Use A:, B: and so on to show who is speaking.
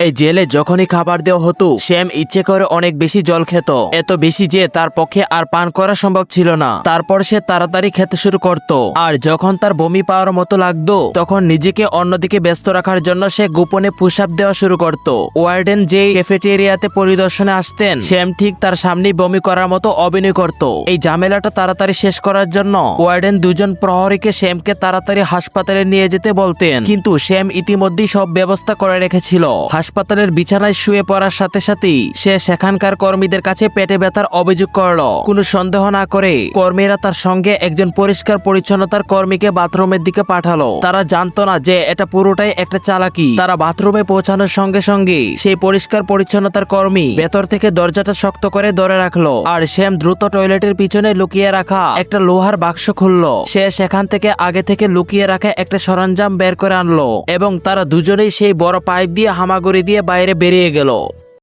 A: এই জেলে যখনই খাবার দেওয়া হতো, শ্যাম ইচ্ছে করে অনেক বেশি জল খেত। এত বেশি যে তার পক্ষে আর পান করা সম্ভব ছিল না। তারপর সে তাড়াতাড়ি খেতে শুরু করত। আর যখন তার বমি পাওয়ার মতো লাগতো, তখন নিজেকে অন্যদিকে ব্যস্ত রাখার জন্য সে গোপনে আপ দেওয়া শুরু করত। ওয়ার্ডেন যে ক্যাফেটেরিয়াতে পরিদর্শনে আসতেন, শ্যাম ঠিক তার সামনেই বমি করার মতো অভিনয় করত। এই ঝামেলাটা তাড়াতাড়ি শেষ করার জন্য ওয়ার্ডেন দুজন প্রহরীকে শ্যামকে তাড়াতাড়ি হাসপাতালে নিয়ে যেতে বলতেন। কিন্তু শ্যাম ইতিমধ্যেই সব ব্যবস্থা করে রেখেছিল। হাসপাতালের বিছানায় শুয়ে পড়ার সাথে সাথেই সে সেখানকার কর্মীদের কাছে পেটে ব্যথার অভিযোগ করল। কোনো সন্দেহ না করে কর্মীরা তার সঙ্গে একজন পরিষ্কার পরিচ্ছন্নতার কর্মীকে বাথরুমের দিকে পাঠালো। তারা জানতো না যে এটা পুরোটাই একটা চালাকি। তারা বাথরুমে পৌঁছানোর সঙ্গে সঙ্গে সেই পরিষ্কার পরিচ্ছন্নতার কর্মী ভেতর থেকে দরজাটা শক্ত করে ধরে রাখল আর শ্যাম দ্রুত টয়লেটের পিছনে লুকিয়ে রাখা একটা লোহার বাক্স খুললো। সে সেখান থেকে আগে থেকে লুকিয়ে রাখা একটা সরঞ্জাম বের করে আনলো এবং তারা দুজনেই সেই বড় পাইপ দিয়ে হামাগুড়ি দিয়ে বাইরে বেরিয়ে গেল।